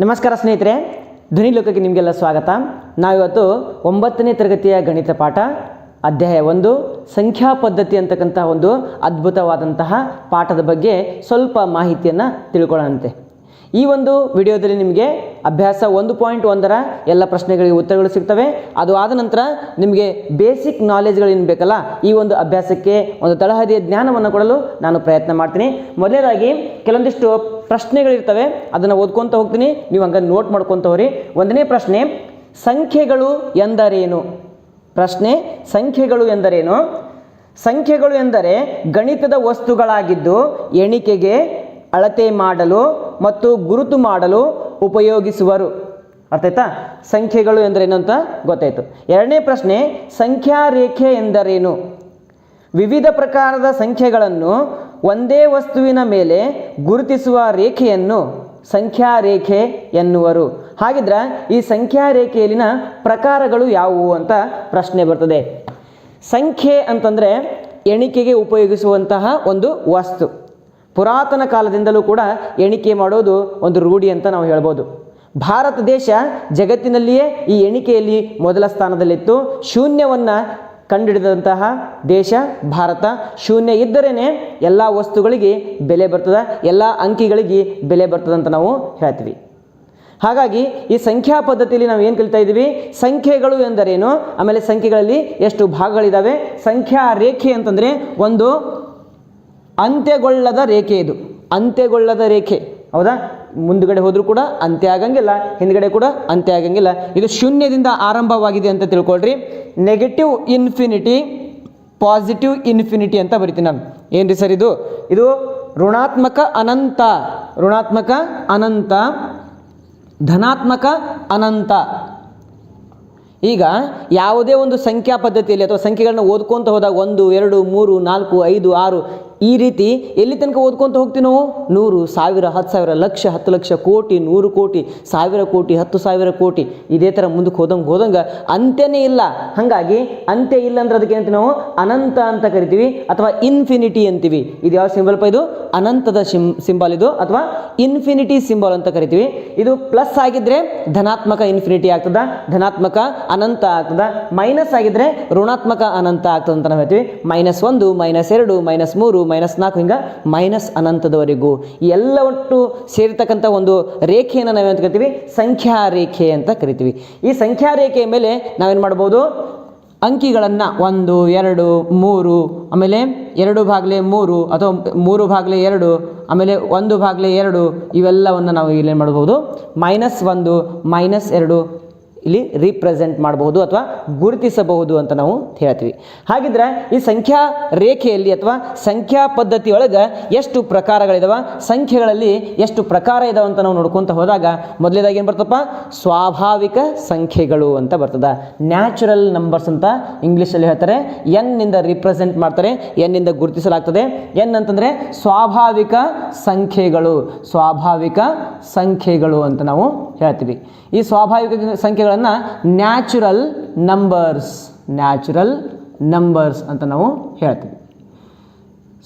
ನಮಸ್ಕಾರ ಸ್ನೇಹಿತರೆ, ಧ್ವನಿ ಲೋಕಕ್ಕೆ ನಿಮಗೆಲ್ಲ ಸ್ವಾಗತ. ನಾವಿವತ್ತು ಒಂಬತ್ತನೇ ತರಗತಿಯ ಗಣಿತ ಪಾಠ, ಅಧ್ಯಾಯ ಒಂದು, ಸಂಖ್ಯಾ ಪದ್ಧತಿ ಅಂತಕ್ಕಂತಹ ಒಂದು ಅದ್ಭುತವಾದಂತಹ ಪಾಠದ ಬಗ್ಗೆ ಸ್ವಲ್ಪ ಮಾಹಿತಿಯನ್ನು ತಿಳ್ಕೊಳ್ಳೋಣಂತೆ. ಈ ಒಂದು ವಿಡಿಯೋದಲ್ಲಿ ನಿಮಗೆ ಅಭ್ಯಾಸ ಒಂದು ಪಾಯಿಂಟ್ ಒಂದರ ಎಲ್ಲ ಪ್ರಶ್ನೆಗಳಿಗೆ ಉತ್ತರಗಳು ಸಿಗ್ತವೆ. ಅದು ಆದ ನಂತರ ನಿಮಗೆ ಬೇಸಿಕ್ ನಾಲೆಜ್ಗಳೇನು ಬೇಕಲ್ಲ, ಈ ಒಂದು ಅಭ್ಯಾಸಕ್ಕೆ ಒಂದು ತಳಹದಿಯ ಜ್ಞಾನವನ್ನು ಕೊಡಲು ನಾನು ಪ್ರಯತ್ನ ಮಾಡ್ತೀನಿ. ಮೊದಲನೇದಾಗಿ ಕೆಲವೊಂದಿಷ್ಟು ಪ್ರಶ್ನೆಗಳಿರ್ತವೆ, ಅದನ್ನು ಓದ್ಕೊತ ಹೋಗ್ತೀನಿ. ನೀವು ಹಂಗೆ ನೋಟ್ ಮಾಡ್ಕೊತ ಹೋಗ್ರಿ. ಒಂದನೇ ಪ್ರಶ್ನೆ, ಸಂಖ್ಯೆಗಳು ಎಂದರೇನು? ಪ್ರಶ್ನೆ, ಸಂಖ್ಯೆಗಳು ಎಂದರೇನು? ಸಂಖ್ಯೆಗಳು ಎಂದರೆ ಗಣಿತದ ವಸ್ತುಗಳಾಗಿದ್ದು ಎಣಿಕೆಗೆ ಅಳತೆ ಮಾಡಲು ಮತ್ತು ಗುರುತು ಮಾಡಲು ಉಪಯೋಗಿಸುವರು. ಅರ್ಥ ಆಯ್ತಾ? ಸಂಖ್ಯೆಗಳು ಎಂದರೇನು ಅಂತ ಗೊತ್ತಾಯಿತು. ಎರಡನೇ ಪ್ರಶ್ನೆ ಸಂಖ್ಯಾ ರೇಖೆ ಎಂದರೇನು? ವಿವಿಧ ಪ್ರಕಾರದ ಸಂಖ್ಯೆಗಳನ್ನು ಒಂದೇ ವಸ್ತುವಿನ ಮೇಲೆ ಗುರುತಿಸುವ ರೇಖೆಯನ್ನು ಸಂಖ್ಯಾ ರೇಖೆ ಎನ್ನುವರು. ಹಾಗಿದ್ರೆ ಈ ಸಂಖ್ಯಾ ರೇಖೆಯಲ್ಲಿನ ಪ್ರಕಾರಗಳು ಯಾವುವು ಅಂತ ಪ್ರಶ್ನೆ ಬರ್ತದೆ. ಸಂಖ್ಯೆ ಅಂತಂದರೆ ಎಣಿಕೆಗೆ ಉಪಯೋಗಿಸುವಂತಹ ಒಂದು ವಸ್ತು. ಪುರಾತನ ಕಾಲದಿಂದಲೂ ಕೂಡ ಎಣಿಕೆ ಮಾಡೋದು ಒಂದು ರೂಢಿ ಅಂತ ನಾವು ಹೇಳ್ಬೋದು. ಭಾರತ ದೇಶ ಜಗತ್ತಿನಲ್ಲಿಯೇ ಈ ಎಣಿಕೆಯಲ್ಲಿ ಮೊದಲ ಸ್ಥಾನದಲ್ಲಿತ್ತು. ಶೂನ್ಯವನ್ನು ಕಂಡುಹಿಡಿದಂತಹ ದೇಶ ಭಾರತ. ಶೂನ್ಯ ಇದ್ದರೇ ಎಲ್ಲ ವಸ್ತುಗಳಿಗೆ ಬೆಲೆ ಬರ್ತದೆ, ಎಲ್ಲ ಅಂಕಿಗಳಿಗೆ ಬೆಲೆ ಬರ್ತದೆ ಅಂತ ನಾವು ಹೇಳ್ತೀವಿ. ಹಾಗಾಗಿ ಈ ಸಂಖ್ಯಾ ಪದ್ಧತಿಯಲ್ಲಿ ನಾವು ಏನು ಕಲಿತಾ ಇದ್ದೀವಿ? ಸಂಖ್ಯೆಗಳು ಎಂದರೇನು? ಆಮೇಲೆ ಸಂಖ್ಯೆಗಳಲ್ಲಿ ಎಷ್ಟು ಭಾಗಗಳಿದ್ದಾವೆ ಸಂಖ್ಯಾ ರೇಖೆ ಅಂತಂದರೆ ಒಂದು ಅಂತ್ಯಗೊಳ್ಳದ ರೇಖೆ ಇದು. ಅಂತ್ಯಗೊಳ್ಳದ ರೇಖೆ. ಹೌದಾ? ಮುಂದುಗಡೆ ಹೋದರೂ ಕೂಡ ಅಂತ್ಯ ಆಗಂಗಿಲ್ಲ, ಹಿಂದ್ಗಡೆ ಕೂಡ ಅಂತ್ಯ ಆಗಂಗಿಲ್ಲ. ಇದು ಶೂನ್ಯದಿಂದ ಆರಂಭವಾಗಿದೆ ಅಂತ ತಿಳ್ಕೊಳ್ರಿ. ನೆಗೆಟಿವ್ ಇನ್ಫಿನಿಟಿ ಪಾಸಿಟಿವ್ ಇನ್ಫಿನಿಟಿ ಅಂತ ಬರಿತೀನಿ ನಾನು. ಏನ್ರಿ ಸರ್ ಇದು? ಇದು ಋಣಾತ್ಮಕ ಅನಂತ ಋಣಾತ್ಮಕ ಅನಂತ, ಧನಾತ್ಮಕ ಅನಂತ. ಈಗ ಯಾವುದೇ ಒಂದು ಸಂಖ್ಯಾ ಪದ್ಧತಿಯಲ್ಲಿ ಅಥವಾ ಸಂಖ್ಯೆಗಳನ್ನ ಓದ್ಕೊಂತ ಹೋದಾಗ ಒಂದು, ಎರಡು, ಮೂರು, ನಾಲ್ಕು, ಐದು, ಆರು ಈ ರೀತಿ ಎಲ್ಲಿ ತನಕ ಓದ್ಕೊತ ಹೋಗ್ತೀವಿ ನಾವು? ನೂರು, ಸಾವಿರ, ಹತ್ತು ಸಾವಿರ, ಲಕ್ಷ, ಹತ್ತು ಲಕ್ಷ ಕೋಟಿ, ನೂರು ಕೋಟಿ, ಸಾವಿರ ಕೋಟಿ, ಹತ್ತು ಸಾವಿರ ಕೋಟಿ ಇದೇ ಥರ ಮುಂದಕ್ಕೆ ಹೋದಂಗೆ ಹೋದಂಗೆ ಅಂತ್ಯನೇ ಇಲ್ಲ. ಹಾಗಾಗಿ ಅಂತ್ಯ ಇಲ್ಲ ಅಂದ್ರೆ ಅದಕ್ಕೆ ಅಂತ ನಾವು? ಅನಂತ ಅಂತ ಕರಿತೀವಿ ಅಥವಾ ಇನ್ಫಿನಿಟಿ ಅಂತೀವಿ. ಇದು ಯಾವ ಸಿಂಬಲ್ ಇದು? ಅನಂತದ ಸಿಂ ಸಿಂಬಲ್ ಇದು ಅಥವಾ ಇನ್ಫಿನಿಟಿ ಸಿಂಬಲ್ ಅಂತ ಕರಿತೀವಿ. ಇದು ಪ್ಲಸ್ ಆಗಿದ್ರೆ ಧನಾತ್ಮಕ ಇನ್ಫಿನಿಟಿ ಆಗ್ತದ, ಧನಾತ್ಮಕ ಅನಂತ ಆಗ್ತದ ಮೈನಸ್ ಆಗಿದ್ರೆ ಋಣಾತ್ಮಕ ಅನಂತ ಆಗ್ತದೆ ಅಂತ ನಾವು ಹೇಳ್ತೀವಿ. ಮೈನಸ್ ಒಂದು ಮೈನಸ್ ಎರಡು ಮೈನಸ್ ಮೂರು ಮೈನಸ್ ನಾಲ್ಕು ಹಿಂಗೆ ಮೈನಸ್ ಅನಂತದವರೆಗೂ. ಎಲ್ಲ ಒಟ್ಟು ಸೇರಿರ್ತಕ್ಕಂಥ ಒಂದು ರೇಖೆಯನ್ನು ನಾವೇನು ಕರಿತೀವಿ? ಸಂಖ್ಯಾ ರೇಖೆ ಅಂತ ಕರಿತೀವಿ. ಈ ಸಂಖ್ಯಾ ರೇಖೆಯ ಮೇಲೆ ನಾವೇನು ಮಾಡ್ಬೋದು? ಅಂಕಿಗಳನ್ನು ಒಂದು, ಎರಡು, ಮೂರು, ಆಮೇಲೆ ಎರಡು ಭಾಗಲೆ ಮೂರು ಅಥವಾ ಮೂರು ಭಾಗಲೆ ಎರಡು, ಆಮೇಲೆ ಒಂದು ಭಾಗಲೆ ಎರಡು ಇವೆಲ್ಲವನ್ನು ನಾವು ಇಲ್ಲೇನು ಮಾಡ್ಬೋದು? ಮೈನಸ್ ಒಂದು ಮೈನಸ್ ಎರಡು ಇಲ್ಲಿ ರೀಪ್ರೆಸೆಂಟ್ ಮಾಡಬಹುದು ಅಥವಾ ಗುರುತಿಸಬಹುದು ಅಂತ ನಾವು ಹೇಳ್ತೀವಿ. ಹಾಗಿದ್ರೆ ಈ ಸಂಖ್ಯಾ ರೇಖೆಯಲ್ಲಿ ಅಥವಾ ಸಂಖ್ಯಾ ಪದ್ಧತಿಯೊಳಗೆ ಎಷ್ಟು ಪ್ರಕಾರಗಳಿದಾವ, ಸಂಖ್ಯೆಗಳಲ್ಲಿ ಎಷ್ಟು ಪ್ರಕಾರ ಇದಾವೆ ಅಂತ ನಾವು ನೋಡ್ಕೊತ ಹೋದಾಗ ಮೊದಲೇದಾಗಿ ಏನು ಬರ್ತಪ್ಪ ಸ್ವಾಭಾವಿಕ ಸಂಖ್ಯೆಗಳು ಅಂತ ಬರ್ತದೆ. ನ್ಯಾಚುರಲ್ ನಂಬರ್ಸ್ ಅಂತ ಇಂಗ್ಲೀಷಲ್ಲಿ ಹೇಳ್ತಾರೆ. ಎನ್ನಿಂದ ರಿಪ್ರೆಸೆಂಟ್ ಮಾಡ್ತಾರೆ. ಎನ್ನಿಂದ ಗುರುತಿಸಲಾಗ್ತದೆ. ಎನ್ ಅಂತಂದರೆ ಸ್ವಾಭಾವಿಕ ಸಂಖ್ಯೆಗಳು. ಸ್ವಾಭಾವಿಕ ಸಂಖ್ಯೆಗಳು ಅಂತ ನಾವು ಹೇಳ್ತೀವಿ. ಈ ಸ್ವಾಭಾವಿಕ ಸಂಖ್ಯೆಗಳನ್ನು ನ್ಯಾಚುರಲ್ ನಂಬರ್ಸ್ ನ್ಯಾಚುರಲ್ ನಂಬರ್ಸ್ ಅಂತ ನಾವು ಹೇಳ್ತೀವಿ.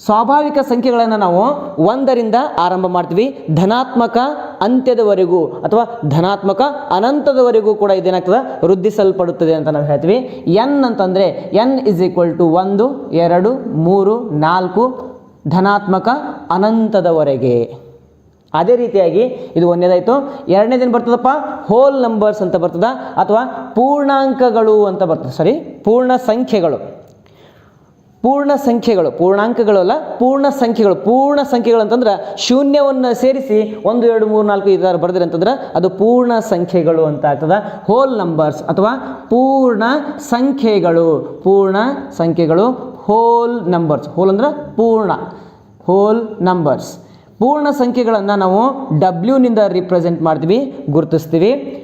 ಸ್ವಾಭಾವಿಕ ಸಂಖ್ಯೆಗಳನ್ನು ನಾವು ಒಂದರಿಂದ ಆರಂಭ ಮಾಡ್ತೀವಿ. ಧನಾತ್ಮಕ ಅಂತ್ಯದವರೆಗೂ ಅಥವಾ ಧನಾತ್ಮಕ ಅನಂತದವರೆಗೂ ಕೂಡ ಇದೇನಾಗ್ತದೆ? ವೃದ್ಧಿಸಲ್ಪಡುತ್ತದೆ ಅಂತ ನಾವು ಹೇಳ್ತೀವಿ. ಎನ್ ಅಂತಂದರೆ ಎನ್ ಇಸ್ ಈಕ್ವಲ್ ಟು ಒಂದು, ಎರಡು, ಮೂರು, ನಾಲ್ಕು ಧನಾತ್ಮಕ ಅನಂತದವರೆಗೆ. ಅದೇ ರೀತಿಯಾಗಿ ಇದು ಒಂದನೇದಾಯಿತು ಎರಡನೇದೇನು ಬರ್ತದಪ್ಪ? ಹೋಲ್ ನಂಬರ್ಸ್ ಅಂತ ಬರ್ತದ, ಅಥವಾ ಪೂರ್ಣಾಂಕಗಳು ಅಂತ ಬರ್ತದೆ ಸಾರಿ ಪೂರ್ಣ ಸಂಖ್ಯೆಗಳು. ಪೂರ್ಣ ಸಂಖ್ಯೆಗಳು, ಪೂರ್ಣಾಂಕಗಳು ಅಲ್ಲ, ಪೂರ್ಣ ಸಂಖ್ಯೆಗಳು. ಪೂರ್ಣ ಸಂಖ್ಯೆಗಳು ಅಂತಂದ್ರೆ ಶೂನ್ಯವನ್ನು ಸೇರಿಸಿ ಒಂದು, ಎರಡು, ಮೂರು, ನಾಲ್ಕು ಐದಾರು ಬರೆದ್ರಿ ಅಂತಂದ್ರೆ ಅದು ಪೂರ್ಣ ಸಂಖ್ಯೆಗಳು ಅಂತ ಆಗ್ತದೆ. ಹೋಲ್ ನಂಬರ್ಸ್ ಅಥವಾ ಪೂರ್ಣ ಸಂಖ್ಯೆಗಳು ಪೂರ್ಣ ಸಂಖ್ಯೆಗಳು ಹೋಲ್ ನಂಬರ್ಸ್ ಹೋಲ್ ಅಂದ್ರೆ ಪೂರ್ಣ. ಹೋಲ್ ನಂಬರ್ಸ್ ಪೂರ್ಣ ಸಂಖ್ಯೆಗಳನ್ನು ನಾವು ಡಬ್ಲ್ಯೂನಿಂದ ರಿಪ್ರೆಸೆಂಟ್ ಮಾಡ್ತೀವಿ, ಗುರುತಿಸ್ತೀವಿ.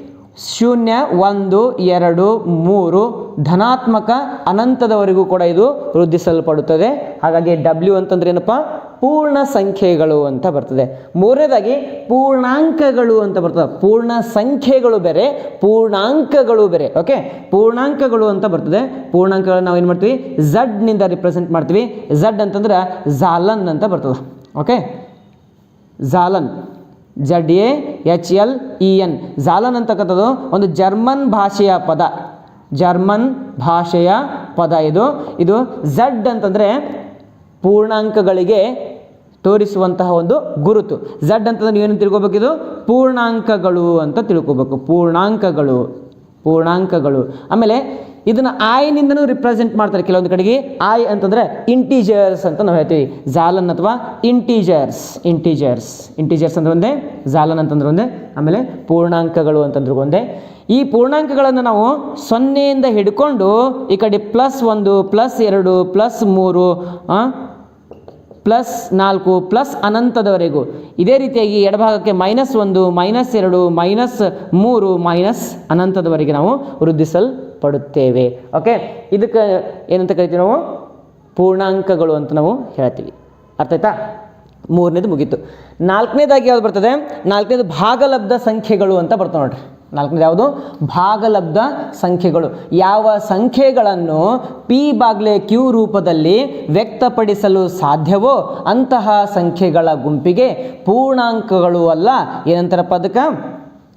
ಶೂನ್ಯ, ಒಂದು, ಎರಡು, ಮೂರು, ಧನಾತ್ಮಕ, ಅನಂತದವರೆಗೂ ಕೂಡ ಇದು ವೃದ್ಧಿಸಲ್ಪಡುತ್ತದೆ. ಹಾಗಾಗಿ ಡಬ್ಲ್ಯೂ ಅಂತಂದ್ರೆ ಏನಪ್ಪ? ಪೂರ್ಣ ಸಂಖ್ಯೆಗಳು ಅಂತ ಬರ್ತದೆ. ಮೂರನೇದಾಗಿ, ಪೂರ್ಣಾಂಕಗಳು ಅಂತ ಬರ್ತದೆ. ಪೂರ್ಣ ಸಂಖ್ಯೆಗಳು ಬೇರೆ, ಪೂರ್ಣಾಂಕಗಳು ಬೇರೆ ಓಕೆ ಪೂರ್ಣಾಂಕಗಳು ಅಂತ ಬರ್ತದೆ. ಪೂರ್ಣಾಂಕಗಳನ್ನ ನಾವು ಏನು ಮಾಡ್ತೀವಿ? ಝಡ್ನಿಂದ ರಿಪ್ರೆಸೆಂಟ್ ಮಾಡ್ತೀವಿ. ಝಡ್ ಅಂತಂದ್ರೆ ಝಾಲನ್ ಅಂತ ಬರ್ತದೆ okay ಜಾಲನ್ Z A H L E N ಝಾಲನ್ ಅಂತಕ್ಕಂಥದ್ದು ಒಂದು ಜರ್ಮನ್ ಭಾಷೆಯ ಪದ. ಜರ್ಮನ್ ಭಾಷೆಯ ಪದ ಇದು. ಇದು ಝಡ್ ಅಂತಂದರೆ ಪೂರ್ಣಾಂಕಗಳಿಗೆ ತೋರಿಸುವಂತಹ ಒಂದು ಗುರುತು. ಝಡ್ ಅಂತಂದ್ರೆ ನೀವೇನು ಇದು? ಪೂರ್ಣಾಂಕಗಳು ಅಂತ ತಿಳ್ಕೊಬೇಕು. ಪೂರ್ಣಾಂಕಗಳು. ಪೂರ್ಣಾಂಕಗಳು. ಆಮೇಲೆ ಇದನ್ನು ಆಯ್ನಿಂದನೂ ರಿಪ್ರೆಸೆಂಟ್ ಮಾಡ್ತಾರೆ ಕೆಲವೊಂದು ಕಡೆಗೆ. ಆಯ್ ಅಂತಂದರೆ ಇಂಟೀಜರ್ಸ್ ಅಂತ ನಾವು ಹೇಳ್ತೀವಿ. ಜಾಲನ್ ಅಥವಾ ಇಂಟೀಜರ್ಸ್ ಇಂಟೀಜರ್ಸ್ ಇಂಟೀಜರ್ಸ್ ಅಂದ್ರೆ ಒಂದೇ ಜಾಲನ್ ಅಂತಂದ್ರೆ ಒಂದೇ, ಆಮೇಲೆ ಪೂರ್ಣಾಂಕಗಳು ಅಂತಂದ್ರೆ ಒಂದೇ. ಈ ಪೂರ್ಣಾಂಕಗಳನ್ನು ನಾವು ಸೊನ್ನೆಯಿಂದ ಹಿಡ್ಕೊಂಡು ಈ ಕಡೆ ಪ್ಲಸ್ ಒಂದು ಪ್ಲಸ್ ಎರಡು ಪ್ಲಸ್ ಮೂರು ಪ್ಲಸ್ ನಾಲ್ಕು ಪ್ಲಸ್ ಅನಂತದವರೆಗೂ. ಇದೇ ರೀತಿಯಾಗಿ ಎಡಭಾಗಕ್ಕೆ ಮೈನಸ್ ಒಂದು ಮೈನಸ್ ಎರಡು ಮೈನಸ್ ಮೂರು ಮೈನಸ್ ಅನಂತದವರೆಗೆ ನಾವು ವೃದ್ಧಿಸಲ್ಪಡುತ್ತೇವೆ ಓಕೆ ಇದಕ್ಕೆ ಏನಂತ ಕರಿತೀವಿ ನಾವು? ಪೂರ್ಣಾಂಕಗಳು ಅಂತ ನಾವು ಹೇಳ್ತೀವಿ. ಅರ್ಥ ಆಯ್ತಾ? ಮೂರನೇದು ಮುಗೀತು. ನಾಲ್ಕನೇದಾಗಿ ಯಾವ್ದು ಬರ್ತದೆ? ನಾಲ್ಕನೇದು ಭಾಗಲಬ್ಧ ಸಂಖ್ಯೆಗಳು ಅಂತ ಬರ್ತವೆ ನೋಡ್ರಿ. ನಾಲ್ಕನೇದು ಯಾವುದು? ಭಾಗಲಬ್ಧ ಸಂಖ್ಯೆಗಳು. ಯಾವ ಸಂಖ್ಯೆಗಳನ್ನು ಪಿ ಬಾಗ್ಲೆ ಕ್ಯೂ ರೂಪದಲ್ಲಿ ವ್ಯಕ್ತಪಡಿಸಲು ಸಾಧ್ಯವೋ ಅಂತಹ ಸಂಖ್ಯೆಗಳ ಗುಂಪಿಗೆ ಪೂರ್ಣಾಂಕಗಳು ಅಲ್ಲ. ಏನಂತಾರಪ್ಪ ಪದಕ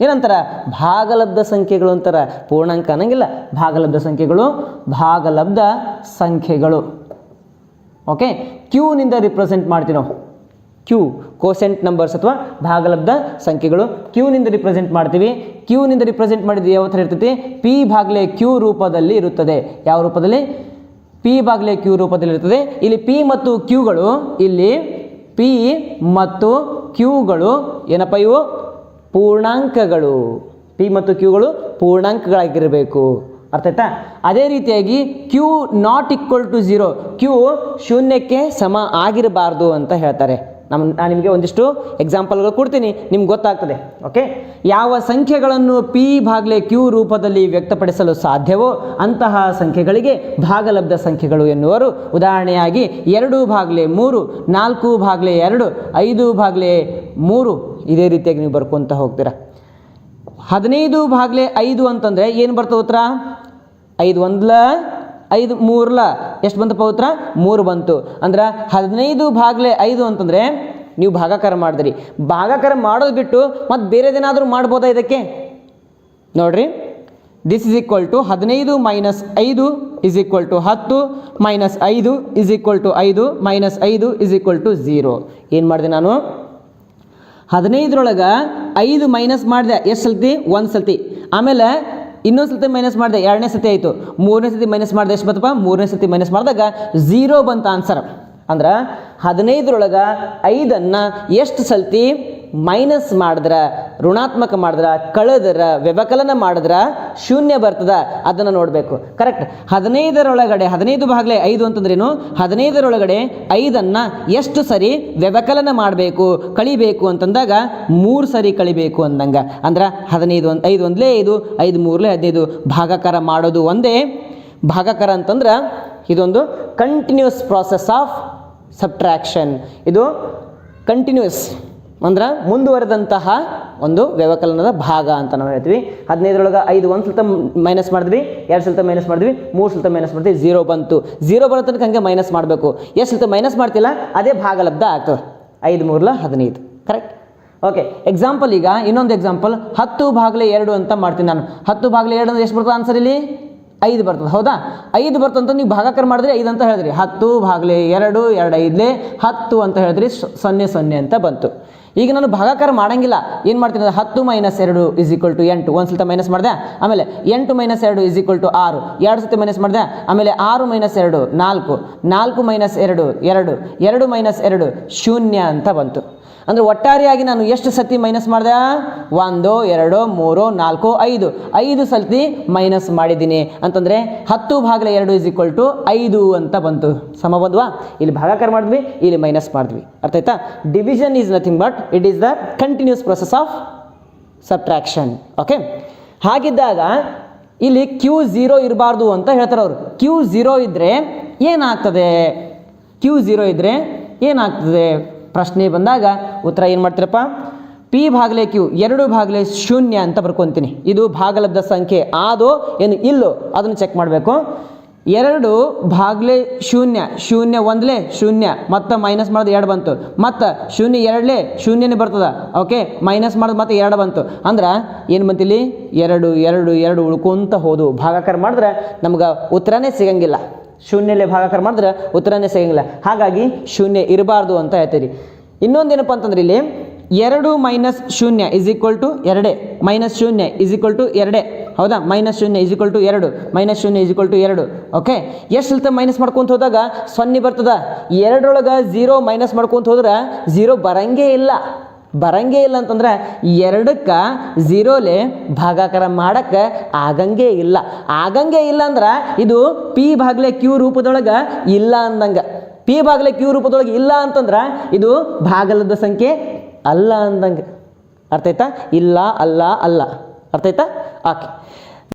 ಏನಂತಾರ? ಭಾಗಲಬ್ಧ ಸಂಖ್ಯೆಗಳು ಅಂತಾರ. ಪೂರ್ಣಾಂಕ ಅನ್ನಂಗಿಲ್ಲ. ಭಾಗಲಬ್ಧ ಸಂಖ್ಯೆಗಳು ಭಾಗಲಬ್ಧ ಸಂಖ್ಯೆಗಳು. ಓಕೆ ಕ್ಯೂನಿಂದ ರಿಪ್ರೆಸೆಂಟ್ ಮಾಡ್ತೀವಿ ನಾವು. ಕ್ಯೂ ಕೋಸೆಂಟ್ ನಂಬರ್ಸ್ ಅಥವಾ ಭಾಗಲಬ್ಧ ಸಂಖ್ಯೆಗಳು. ಕ್ಯೂನಿಂದ ರಿಪ್ರೆಸೆಂಟ್ ಮಾಡ್ತೀವಿ. ಕ್ಯೂನಿಂದ ರಿಪ್ರೆಸೆಂಟ್ ಮಾಡಿದ್ದು ಯಾವ ಥರ ಇರ್ತೈತಿ? ಪಿ ಭಾಗಲೇ ಕ್ಯೂ ರೂಪದಲ್ಲಿ ಇರುತ್ತದೆ. ಯಾವ ರೂಪದಲ್ಲಿ? ಪಿ ಭಾಗಲೇ ಕ್ಯೂ ರೂಪದಲ್ಲಿ ಇರುತ್ತದೆ. ಇಲ್ಲಿ ಪಿ ಮತ್ತು ಕ್ಯೂಗಳು ಇಲ್ಲಿ ಪಿ ಮತ್ತು ಕ್ಯೂಗಳು ಏನಪ್ಪ ಇವು? ಪೂರ್ಣಾಂಕಗಳು. ಪಿ ಮತ್ತು ಕ್ಯೂಗಳು ಪೂರ್ಣಾಂಕಗಳಾಗಿರಬೇಕು. ಅರ್ಥ ಆಯ್ತಾ? ಅದೇ ರೀತಿಯಾಗಿ Q not equal to zero Q ಶೂನ್ಯಕ್ಕೆ ಸಮ ಆಗಿರಬಾರ್ದು ಅಂತ ಹೇಳ್ತಾರೆ. ನಮ್ಮ ನಾನು ನಿಮಗೆ ಒಂದಿಷ್ಟು ಎಕ್ಸಾಂಪಲ್ಗಳು ಕೊಡ್ತೀನಿ. ನಿಮ್ಗೆ ಗೊತ್ತಾಗ್ತದೆ. ಓಕೆ ಯಾವ ಸಂಖ್ಯೆಗಳನ್ನು ಪಿ ಭಾಗಲೆ ಕ್ಯೂ ರೂಪದಲ್ಲಿ ವ್ಯಕ್ತಪಡಿಸಲು ಸಾಧ್ಯವೋ ಅಂತಹ ಸಂಖ್ಯೆಗಳಿಗೆ ಭಾಗಲಬ್ಧ ಸಂಖ್ಯೆಗಳು ಎನ್ನುವರು. ಉದಾಹರಣೆಯಾಗಿ ಎರಡು ಭಾಗಲೆ ಮೂರು, ನಾಲ್ಕು ಭಾಗಲೆ ಎರಡು, ಐದು ಭಾಗಲೆ ಮೂರು. ಇದೇ ರೀತಿಯಾಗಿ ನೀವು ಬರ್ಕೊತಾ ಹೋಗ್ತೀರಾ? ಹದಿನೈದು ಭಾಗಲೆ ಐದು ಅಂತಂದರೆ ಏನು ಬರ್ತವೆ ಉತ್ತರ? ಐದು ಒಂದ್ಲ, ಐದು ಮೂರ್ಲ. ಎಷ್ಟು ಬಂತಪ್ಪ ಉತ್ತರ? ಮೂರು ಬಂತು. ಅಂದ್ರೆ ಹದಿನೈದು ಭಾಗಲೆ ಐದು ಅಂತಂದರೆ ನೀವು ಭಾಗಾಕಾರ ಮಾಡಿದ್ರಿ. ಭಾಗಾಕಾರ ಮಾಡೋದು ಬಿಟ್ಟು ಮತ್ತು ಬೇರೆದೇನಾದರೂ ಮಾಡ್ಬೋದಾ ಇದಕ್ಕೆ? ನೋಡ್ರಿ. ದಿಸ್ ಇಸ್ ಈಕ್ವಲ್ ಟು ಹದಿನೈದು ಮೈನಸ್ ಐದು ಇಸ್ ಈಕ್ವಲ್ ಟು ಹತ್ತು ಮೈನಸ್ ಐದು ಇಸ್ ಈಕ್ವಲ್ ಟು ಐದು ಮೈನಸ್ ಐದು ಇಸ್ ಈಕ್ವಲ್ ಟು ಝೀರೋ ಏನು ಮಾಡಿದೆ ನಾನು? ಹದಿನೈದರೊಳಗೆ ಐದು ಮೈನಸ್ ಮಾಡಿದೆ, ಎಷ್ಟು ಸಲ್ತಿ? ಒಂದು ಸಲತಿ. ಆಮೇಲೆ ಇನ್ನೊಂದು ಸತಿ ಮೈನಸ್ ಮಾಡಿದೆ, ಎರಡನೇ ಸತಿ ಆಯಿತು. ಮೂರನೇ ಸತಿ ಮೈನಸ್ ಮಾಡಿದೆ ಎಷ್ಟು ಬಂತಪ್ಪ? ಮೂರನೇ ಸತಿ ಮೈನಸ್ ಮಾಡಿದಾಗ ಝೀರೋ ಬಂತ ಆನ್ಸರ್ ಅಂದ್ರೆ ಹದಿನೈದರೊಳಗೆ ಐದನ್ನು ಎಷ್ಟು ಸಲ್ತಿ? ಮೈನಸ್ ಮಾಡಿದ್ರೆ, ಋಣಾತ್ಮಕ ಮಾಡಿದ್ರೆ, ಕಳೆದ್ರೆ, ವ್ಯವಕಲನ ಮಾಡಿದ್ರೆ ಶೂನ್ಯ ಬರ್ತದ. ಅದನ್ನು ನೋಡಬೇಕು. ಕರೆಕ್ಟ್ ಹದಿನೈದರೊಳಗಡೆ, ಹದಿನೈದು ಭಾಗಲೆ ಐದು ಅಂತಂದ್ರೇನು? ಹದಿನೈದರೊಳಗಡೆ ಐದನ್ನು ಎಷ್ಟು ಸರಿ ವ್ಯವಕಲನ ಮಾಡಬೇಕು, ಕಳಿಬೇಕು ಅಂತಂದಾಗ ಮೂರು ಸರಿ ಕಳಿಬೇಕು ಅಂದಂಗೆ. ಅಂದ್ರೆ ಹದಿನೈದು ಒಂದು, ಐದು ಒಂದಲೇ ಐದು ಐದು ಮೂರಲೇ ಹದಿನೈದು. ಭಾಗಾಕಾರ ಮಾಡೋದು ಒಂದೇ. ಭಾಗಾಕಾರ ಅಂತಂದ್ರೆ ಇದೊಂದು ಕಂಟಿನ್ಯೂಸ್ ಪ್ರಾಸೆಸ್ ಆಫ್ ಸಬ್ಟ್ರಾಕ್ಷನ್ ಇದು ಕಂಟಿನ್ಯೂಸ್ ಅಂದ್ರೆ ಮುಂದುವರೆದಂತಹ ಒಂದು ವ್ಯವಕಲನದ ಭಾಗ ಅಂತ ನಾವು ಹೇಳ್ತೀವಿ. ಹದಿನೈದರೊಳಗೆ ಐದು ಒಂದು ಸಲ ಮೈನಸ್ ಮಾಡಿದ್ವಿ, ಎರಡು ಸಲ ಮೈನಸ್ ಮಾಡಿದ್ವಿ, ಮೂರು ಸಲ ಮೈನಸ್ ಮಾಡಿದ್ವಿ ಝೀರೋ ಬಂತು. ಝೀರೋ ಬರೋ ತನಕ ಹಂಗೆ ಮೈನಸ್ ಮಾಡಬೇಕು. ಎಷ್ಟು ಸಲ ಮೈನಸ್ ಮಾಡ್ತಿಲ್ಲ, ಅದೇ ಭಾಗಲಬ್ಧ ಆಗ್ತದೆ. ಐದು, ಮೂರಲ ಹದಿನೈದು. ಕರೆಕ್ಟ್ ಓಕೆ ಎಕ್ಸಾಂಪಲ್ ಈಗ, ಇನ್ನೊಂದು ಎಕ್ಸಾಂಪಲ್ ಹತ್ತು ಭಾಗಲೆ ಎರಡು ಅಂತ ಮಾಡ್ತೀನಿ ನಾನು. ಹತ್ತು ಭಾಗಲೆ ಎರಡು ಅಂದ್ರೆ ಎಷ್ಟು ಬರ್ತದೆ ಆನ್ಸರ್ ಇಲ್ಲಿ? ಐದು ಬರ್ತದೆ, ಹೌದಾ? ಐದು ಬರ್ತಂತ ನೀವು ಭಾಗಾಕಾರ ಮಾಡಿದ್ರೆ ಐದು ಅಂತ ಹೇಳಿದ್ರಿ. ಹತ್ತು ಭಾಗಲೆ ಎರಡು ಎರಡು ಐದಲೇ ಹತ್ತು ಅಂತ ಹೇಳಿದ್ರಿ. ಸೊನ್ನೆ ಸೊನ್ನೆ ಅಂತ ಬಂತು. ಈಗ ನಾನು ಭಾಗಾಕಾರ ಮಾಡಂಗಿಲ್ಲ. ಏನು ಮಾಡ್ತೀನಿ ಅಂದರೆ ಹತ್ತು ಮೈನಸ್ ಎರಡು ಇಸ್ ಈಕ್ವಲ್ ಟು ಎಂಟು. ಒಂದು ಸಲ ಮೈನಸ್ ಮಾಡಿದೆ. ಆಮೇಲೆ ಎಂಟು ಮೈನಸ್ ಎರಡು ಇಸ್ ಈಕ್ವಲ್ ಟು ಆರು. ಎರಡು ಸತಿ ಮೈನಸ್ ಮಾಡಿದೆ. ಆಮೇಲೆ ಆರು ಮೈನಸ್ ಎರಡು, ನಾಲ್ಕು. ನಾಲ್ಕು ಮೈನಸ್ ಎರಡು ಎರಡು. ಎರಡು ಮೈನಸ್ ಎರಡು, ಶೂನ್ಯ ಅಂತ ಬಂತು. ಅಂದರೆ ಒಟ್ಟಾರೆಯಾಗಿ ನಾನು ಎಷ್ಟು ಸತಿ ಮೈನಸ್ ಮಾಡಿದೆ? ಒಂದು, ಎರಡು, ಮೂರು, ನಾಲ್ಕು, ಐದು. ಐದು ಸತಿ ಮೈನಸ್ ಮಾಡಿದ್ದೀನಿ. ಅಂತಂದರೆ ಹತ್ತು ಭಾಗಲೆ ಎರಡು ಇಸ್ ಈಕ್ವಲ್ ಟು ಐದು ಅಂತ ಬಂತು. ಸಮ ಬಂದ್ವಾ? ಇಲ್ಲಿ ಭಾಗಾಕಾರ ಮಾಡಿದ್ವಿ, ಇಲ್ಲಿ ಮೈನಸ್ ಮಾಡಿದ್ವಿ. ಅರ್ಥ ಆಯ್ತಾ? Division is nothing but it is the continuous process of subtraction okay ಹಾಗಿದ್ದಾಗ ಇಲ್ಲಿ ಕ್ಯೂ ಝೀರೋ ಇರಬಾರ್ದು ಅಂತ ಹೇಳ್ತಾರೆ ಅವರು. ಕ್ಯೂ ಝೀರೋ ಇದ್ದರೆ ಏನಾಗ್ತದೆ? ಕ್ಯೂ ಝೀರೋ ಇದ್ದರೆ ಏನಾಗ್ತದೆ? ಪ್ರಶ್ನೆ ಬಂದಾಗ ಉತ್ತರ ಏನು ಮಾಡ್ತೀರಪ್ಪ? ಪಿ ಭಾಗಲೇ ಕ್ಯೂ ಎರಡು ಭಾಗಲೆ ಶೂನ್ಯ ಅಂತ ಬರ್ಕೊತೀನಿ. ಇದು ಭಾಗಲಬ್ಧ ಸಂಖ್ಯೆ. ಆದೋ ಏನು ಇಲ್ಲೋ ಅದನ್ನು ಚೆಕ್ ಮಾಡಬೇಕು. ಎರಡು ಭಾಗ್ಲೆ ಶೂನ್ಯ ಶೂನ್ಯ ಒಂದ್ಲೆ ಶೂನ್ಯ, ಮತ್ತು ಮೈನಸ್ ಮಾಡೋದು ಎರಡು ಬಂತು. ಮತ್ತು ಶೂನ್ಯ ಎರಡ್ಲೆ ಶೂನ್ಯನೇ ಬರ್ತದ. ಓಕೆ ಮೈನಸ್ ಮಾಡೋದು ಮತ್ತೆ ಎರಡು ಬಂತು. ಅಂದ್ರೆ ಏನು ಬಂತಿಲ್ಲಿ? ಎರಡು ಎರಡು ಎರಡು ಉಳ್ಕೊಂತ ಹೋದು. ಭಾಗಾಕಾರ ಮಾಡಿದ್ರೆ ನಮ್ಗೆ ಉತ್ತರನೇ ಸಿಗಂಗಿಲ್ಲ. ಶೂನ್ಯಲೆ ಭಾಗಾಕಾರ ಮಾಡಿದ್ರೆ ಉತ್ತರನೇ ಸಿಗಂಗಿಲ್ಲ. ಹಾಗಾಗಿ ಶೂನ್ಯ ಇರಬಾರ್ದು ಅಂತ ಹೇಳ್ತೀರಿ. ಇನ್ನೊಂದೇನಪ್ಪ ಅಂತಂದ್ರೆ ಇಲ್ಲಿ ಎರಡು ಮೈನಸ್ ಶೂನ್ಯ ಇಸ್ ಈಕ್ವಲ್ ಟು ಎರಡೇ. ಮೈನಸ್ ಶೂನ್ಯ ಇಸ್ ಈಕ್ವಲ್ ಟು ಎರಡೇ. ಹೌದಾ? ಮೈನಸ್ ಶೂನ್ಯ ಇಸ್ ಈಕ್ವಲ್ ಟು ಎರಡು. ಮೈನಸ್ ಶೂನ್ಯ ಇಸ್ ಈಕ್ವಲ್ ಟು ಎರಡು. ಓಕೆ ಎಷ್ಟು ಇಲ್ತ ಮೈನಸ್ ಮಾಡ್ಕೊಂತ ಹೋದಾಗ ಸೊನ್ನೆ ಬರ್ತದ. ಎರಡರೊಳಗೆ ಝೀರೋ ಮೈನಸ್ ಮಾಡ್ಕೊಂತ ಹೋದ್ರೆ ಝೀರೋ ಬರಂಗೇ ಇಲ್ಲ. ಬರಂಗೇ ಇಲ್ಲ ಅಂತಂದ್ರೆ ಎರಡಕ್ಕೆ ಝೀರೋಲೆ ಭಾಗಾಕಾರ ಮಾಡಕ್ಕೆ ಆಗಂಗೆ ಇಲ್ಲ. ಆಗಂಗೆ ಇಲ್ಲ ಅಂದ್ರೆ ಇದು ಪಿ ಭಾಗಲೆ ಕ್ಯೂ ರೂಪದೊಳಗೆ ಇಲ್ಲ ಅಂದಂಗೆ. ಪಿ ಭಾಗಲೆ ಕ್ಯೂ ರೂಪದೊಳಗೆ ಇಲ್ಲ ಅಂತಂದ್ರೆ ಇದು ಭಾಗಲದ ಸಂಖ್ಯೆ ಅಲ್ಲ ಅಂದಂಗೆ. ಅರ್ಥ ಆಯ್ತಾ? ಇಲ್ಲ ಅಲ್ಲ ಅಲ್ಲ. ಅರ್ಥ ಆಯ್ತಾ? ಓಕೆ.